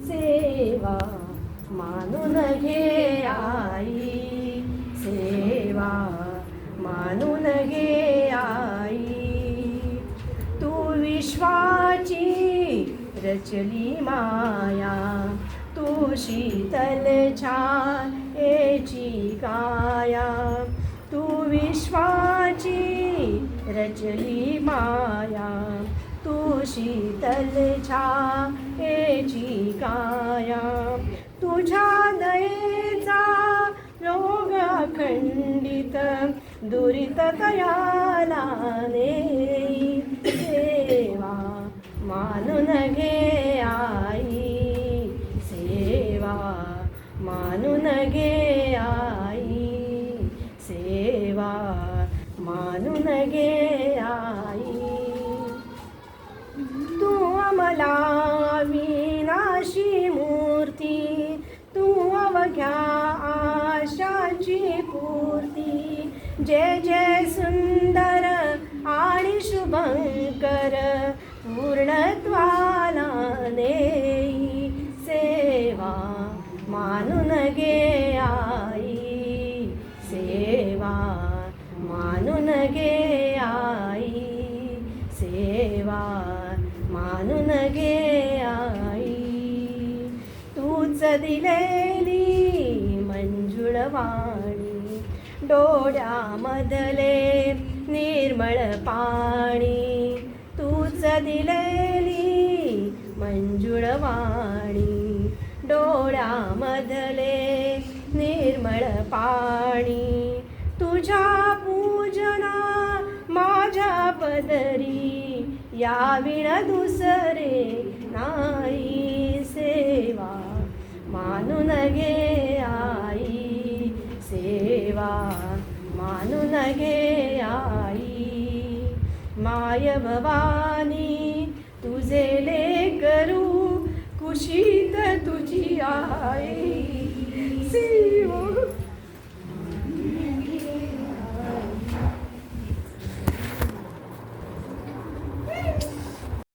सेवा मानून घे आई. सेवा मानून घे आई. तू विश्वाची रचली माया. तू शीतल छायेची काया. तू विश्वाची रचली माया. तू शीतल छायेची काया. तुझ्या दयेचा रोग खंडित दुरित तयाला नेई सेवा मानून घे आई. सेवा मानून घे आई. सेवा मानून घे अशी मूर्ती तू अवघ्या आशाची पूर्ती. जय जय सुंदर आणि शुभंकर पूर्णत्वाला नेई सेवा मानून गे आई. सेवा मानून घे आई. सेवा मानून गे दिलेली मंजुळवाणी डोळ्यामधले निर्मळ पाणी. तूच दिलेली मंजुळवाणी डोळ्यामधले निर्मळ पाणी. तुझ्या पूजना माझ्या पदरी. या विण दुसरे नाही सेवा मानून घे आई माय भवानी तुझे ले लेकरू कुशीत तुझी आई सेवा